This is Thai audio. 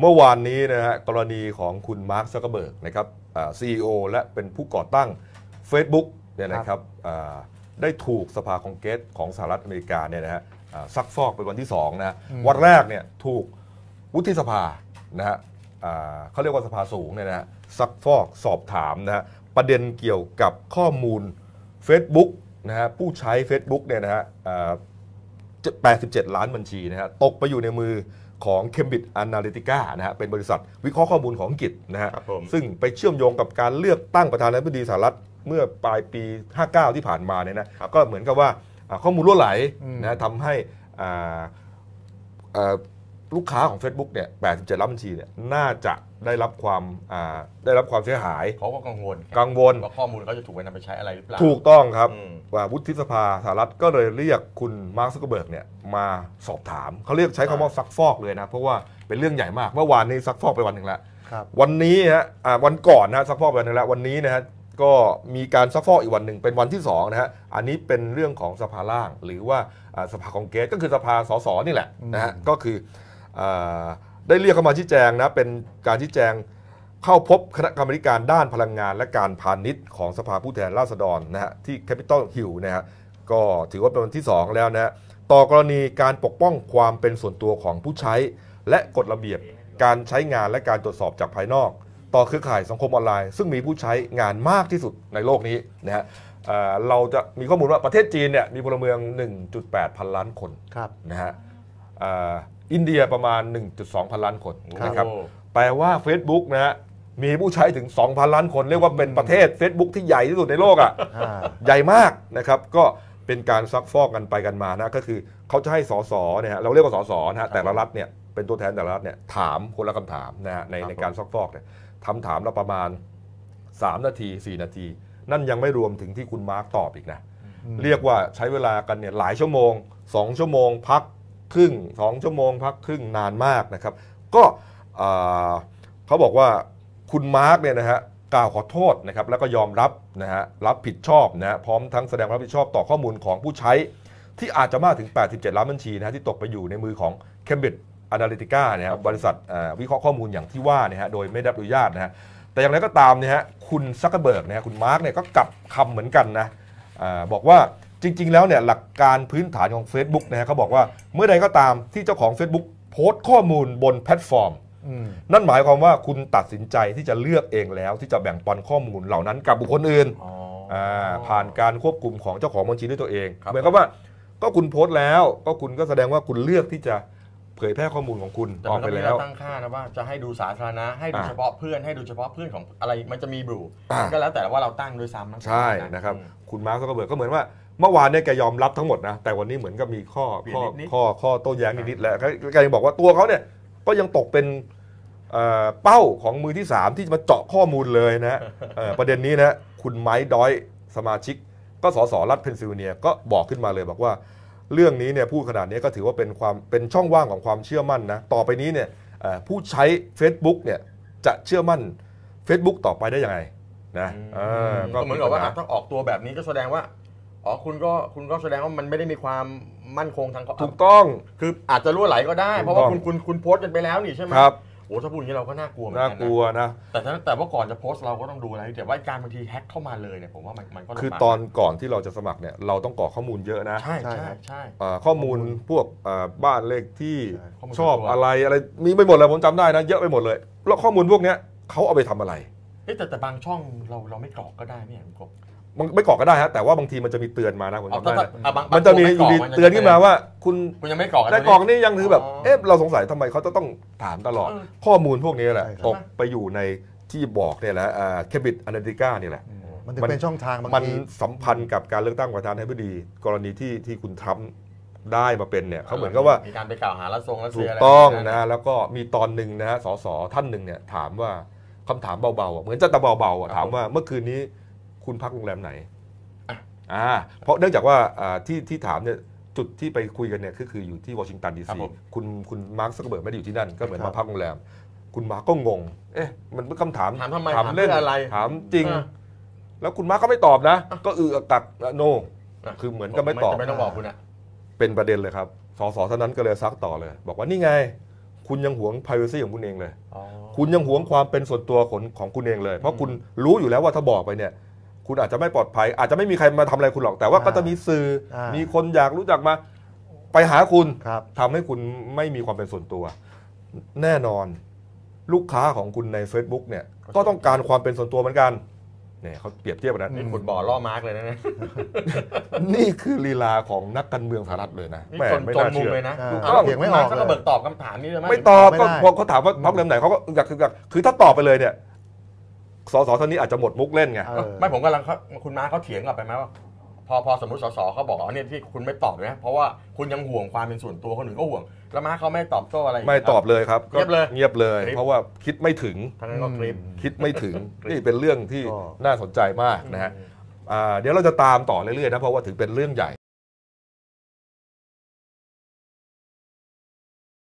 เมื่อวานนี้นะฮะกรณีของคุณมาร์คซักเกอร์เบิร์กนะครับซีอีโอและเป็นผู้ก่อตั้ง Facebook เนี่ยนะครับอ่าได้ถูกสภาคองเกรสของสหรัฐอเมริกาเนี่ยนะฮะอ่าซักฟอกเป็นวันที่2นะฮะวันแรกเนี่ยถูกวุฒิสภานะฮะอ่าเขาเรียกว่าสภาสูงเนี่ยนะฮะซักฟอกสอบถามนะฮะประเด็นเกี่ยวกับข้อมูล Facebook นะฮะผู้ใช้ Facebook เนี่ยนะฮะอ่า87 ล้านบัญชีนะฮะตกไปอยู่ในมือ ของ Cambridge Analytica นะฮะเป็นบริษัทวิเคราะห์ข้อมูลของอังกฤษนะฮะครับผมซึ่งไปเชื่อมโยงกับการเลือกตั้งประธานาธิบดีสหรัฐเมื่อปลายปี 59 ที่ผ่านมาเนี่ยนะก็เหมือนกับว่าอ่าข้อมูลรั่วไหลนะฮะทำให้อ่าอ่าลูกค้าของ Facebook เนี่ย 87 ล้านบัญชีเนี่ย น่าจะได้รับความอ่าได้รับความเสียหาย เขาก็กังวล กังวลว่าข้อมูลเขาจะถูกไปนำไปใช้อะไรหรือเปล่า ถูกต้องครับอืม ว่าวุฒิสภาสหรัฐก็เลยเรียกคุณมาร์คซักเกอร์เบิร์กเนี่ยมาสอบถามเขาเรียกใช้คำว่าซักฟอกเลยนะ เพราะว่าเป็นเรื่องใหญ่มาก เมื่อวานนี้ซักฟอกไปวันหนึ่งแล้วครับวันนี้ฮะอ่าวันก่อนนะฮะซักฟอกไปวันหนึงแล้ววันนี้นะฮะก็มีการซักฟอกอีกวันหนึ่งเป็นวันที่สองนะฮะอันนี้เป็นเรื่องของสภาล่าง หรือว่าอ่าสภาคองเกรสก็คือสภาสสนี่แหละนะฮะก็คืออ่าได้เรียกเข้ามาชี้แจงนะเป็นการชี้แจง เข้าพบคณะกรรมาธิการด้านพลังงานและการพาณิชย์ของสภาผู้แทนราษฎรนะฮะที่แคปิตอลฮิลนะฮะก็ถือว่าเป็นวันที่ 2 แล้วนะฮะต่อกรณีการปกป้องความเป็นส่วนตัวของผู้ใช้ และกฎระเบียบการใช้งานและการตรวจสอบจากภายนอก ต่อเครือข่ายสังคมออนไลน์ ซึ่งมีผู้ใช้งานมากที่สุดในโลกนี้นะฮะเอ่อเราจะมีข้อมูลว่าประเทศจีนเนี่ยมีพลเมือง 1.8 พันล้านคนครับนะฮะเอ่ออินเดียประมาณ 1.2 พันล้านคนนะครับโอ้แปลว่า Facebook นะฮะ มีผู้ใช้ถึง 2,000 ล้านคนเรียกว่าเป็นประเทศ Facebook ที่ใหญ่ที่สุดในโลกอะอ่าใหญ่มากนะครับ ก็เป็นการซักฟอกกันไปกันมานะก็คือเขาจะให้สสเนี่ยฮะเราเรียกว่าสสนะฮะแต่ละรัฐเนี่ยเป็นตัวแทนแต่ละรัฐเนี่ยถามคนละคำถามนะฮะในครับในการซักฟอกเนี่ยทำถามละประมาณ 3 นาที 4 นาที นั่นยังไม่รวมถึงที่คุณมาร์กตอบอีกนะเรียกว่าใช้เวลากันเนี่ยหลายชั่วโมง 2 ชั่วโมงพักครึ่ง 2 ชั่วโมงพักครึ่งนานมากนะครับ ก็อ่าเขาบอกว่า คุณมาร์กเนี่ยนะฮะกล่าวขอโทษนะครับแล้วก็ยอมรับนะฮะรับผิดชอบนะฮะพร้อมทั้งแสดงรับผิดชอบต่อข้อมูลของผู้ใช้ ที่อาจจะมากถึง 87 ล้านบัญชีนะฮะที่ตกไปอยู่ในมือของ Cambridge Analytica เนี่ยครับบริษัทวิเคราะห์ข้อมูลอย่างที่ว่าเนี่ยฮะโดยไม่ได้รับอนุญาตนะฮะแต่อย่างไรก็ตามเนี่ยฮะคุณซักเกอร์เบิร์กนะฮะคุณมาร์กเนี่ยก็กลับคำเหมือนกันนะอาบอกว่าจริง ๆ แล้วเนี่ยหลักการพื้นฐานของ Facebook นะฮะเขาบอกว่าเมื่อใดก็ตามที่เจ้าของ Facebook โพสต์ข้อมูลบนแพลตฟอร์ม นั่นหมายความว่าคุณตัดสินใจที่จะเลือกเองแล้วที่จะแบ่งปันข้อมูลเหล่านั้นกับบุคคลอื่นอ๋ออ่าผ่านการควบคุมของเจ้าของบัญชีด้วยตัวเองครับเหมือนกับว่า ก็คุณโพสต์แล้ว ก็คุณก็แสดงว่าคุณเลือกที่จะเผยแพร่ข้อมูลของคุณแต่ออมักนไปก็มีแล้วตั้งค่านะว่าจะให้ดูสาธารณะให้ดูอ่าเฉพาะเพื่อนให้ดูเฉพาะเพื่อนของอะไรมันจะมีบรูอ่าก็แล้วแต่ว่าเราตั้งด้วยซ้ำนะใช่นะครับอืมคุณมาร์คซักเกอร์เบิร์กก็เหมือนว่าเมื่อวานเนี่ยแกยอมรับทั้งหมดนะแต่วันนี้เหมือนกับมีข้อเปลี่ยนข้อนิดๆข้อข้อโต้แย้งนิดๆแล้วแกยังบอกว่าตัวเขาเนี่ย ก็ยังตกเป็นเอ่อเป้าของมือที่ 3 ที่จะมาเจาะข้อมูลเลยนะเอ่อประเด็นนี้นะคุณไมค์ดอยสมาชิก ก็สสรัฐเพนซิลเวเนียก็บอกขึ้นมาเลยบอกว่าเรื่องนี้เนี่ยพูดขนาดนี้ก็ถือว่าเป็นความเป็นช่องว่างของความเชื่อมั่นนะต่อไปนี้เนี่ยเอ่อผู้ใช้ Facebook เนี่ยจะเชื่อมั่น Facebook ต่อไปได้ยังไงนะเออก็เหมือนกับว่าอะถ้าออกตัวแบบนี้ก็แสดงว่าอ๋อคุณก็คุณก็แสดงว่ามันไม่ได้มีความ มั่นคงทางถูกต้อง คืออาจจะรั่วไหลก็ได้ถูกเพราะว่าต้องคุณคุณคุณโพสต์กันไปแล้วนี่ใช่ไหมครับโอ้ถ้าพูดอย่างนี้เราก็น่ากลัวเหมือนน่ากันกลัวนะนะแต่ถ้าแต่ว่าก่อนจะโพสต์เราก็ต้องดูอะไรแต่ว่าการบางทีแฮ็กเข้ามาเลยเนี่ยผมว่ามันมันก็ลำบากคือตอนก่อนที่เราจะสมัครเนี่ยเราต้องกรอกข้อมูลเยอะนะ ใช่ใช่ใช่ครับใช่อ่าข้อมูลพวกอ่าบ้านเลขที่ใช่ข้อมูลชอบส่วนตัวอะไรอะไรมีไปหมดเลยผมจำได้นะเยอะไปหมดเลย แล้วข้อมูลพวกเนี้ยเขาเอาไปทำอะไรเอ๊ะแต่แต่บางช่องเราเราไม่กรอกก็ได้ไม่เห็นกบ มันไม่กรอกก็ได้ฮะแต่ว่าบางทีมันจะมีเตือนมานะผมเอาจำถ้าได้ถ้านะอะบางมันจะมีอยู่ดีบางเตือนขึ้นมาว่า คุณคุณยังไม่กรอกได้กรอกนี่ยังถือแบบเอ๊ะเราสงสัยทำไมเขาจะต้องถามตลอดเออข้อมูลพวกนี้แหละใช่ครับตกไปอยู่ในที่บอกเนี่ยแหละเคบิดอนาลิติก้านี่แหละ มันถึงมันเป็นช่องทางบางมันทีสัมพันธ์กับการเลือกตั้งประธานาธิบดี กรณีที่ที่คุณทรัมป์ได้มาเป็นเนี่ยเขาเหมือนกับว่ามีการไปกล่าวหารัสซงรัสถูเซียกอะไรต้องแบบนะ แล้วก็มีตอนหนึ่งนะฮะสสท่านหนึ่งเนี่ยถามว่าคำถามเบาๆอะเหมือนจะตะเบาๆอะถามว่าเมื่อคืนนี้ คุณพักโรงแรมไหนอ่าเพราะเนื่องจากว่าอ่าที่ที่ถามเนี่ยจุดที่ไปคุยกันเนี่ยก็คืออยู่ที่วอชิงตันดีซีคุณคุณมาร์คซักเกอร์เบิร์กไม่ได้อยู่ที่นั่น ก็เหมือนมาพักโรงแรม คุณมาร์คก็งง เอ๊ะ มันเป็นคำถามถามทำไมถามเล่นพื่ออะไรถามจริงอะแล้วคุณมาร์คก็ไม่ตอบนะ ก็อืออกักโนอะคือเหมือนก็ไม่ตอบไม่ต้องบอกคุณอะเป็นประเด็นเลยครับสสเท่านั้นก็เลยซักต่อเลย บอกว่านี่ไง คุณยังหวง p r i เวซีของคุณเองเลยอ๋อคุณยังหวงความเป็นส่วนตัวของของคุณเองเลย เพราะคุณรู้อยู่แล้วว่าถ้าบอกไปเนี่ย คุณอาจจะไม่ปลอดภัย อาจจะไม่มีใครมาทำอะไรคุณหรอกแต่ว่าก็จะมีสื่ออามีมีคนอยากรู้จักมา ไปหาคุณครับทำให้คุณไม่มีความเป็นส่วนตัว แน่นอนลูกค้าของคุณใน Facebook เนี่ย ก็ต้องการความเป็นส่วนตัวเหมือนกันเนี่ยเขาเปรียบเทียบกันนะนี่ขุดบ่อล่อมาร์กเลยนะเนี่ยนี่คือลีลาของนักการเมืองสหรัฐเลยนะนี่แหม่จนไม่จนน่ามุมเชื่อเลยนะอ่าอ้าวเถียงไม่ออกคุณาร์ก็เลยเบิกตอบคำถามนี้เลยไหมไม่ตอบไม่ก็ได้พอเขาถามว่าพักเล่มไหนเขาก็อยากคืออยากคือถ้าตอบไปเลยเนี่ย สสท่านนี้อาจจะหมดมุกเล่นไง เออ ไม่ผมกำลังเขาคุณมาร์คเขาเถียงกลับไปไหมว่า พอพอสมมติสสเขาบอกอ๋อเนี่ยที่คุณไม่ตอบนะเพราะว่าคุณยังห่วงความเป็นส่วนตัวคนอื่นก็ห่วง แล้วมาร์คเขาไม่ตอบโต้อะไรกไม่ตอบเลยครับก็เงียบเลย เงียบเลยคลิปเพราะว่าคิดไม่ถึง ทั้งนั้นก็คลิป คิดไม่ถึง นี่เป็นเรื่องที่ก็ น่าสนใจมากนะฮะอ่าเดี๋ยวเราจะตามต่อเรื่อยๆนะเพราะว่าถือเป็นเรื่องใหญ่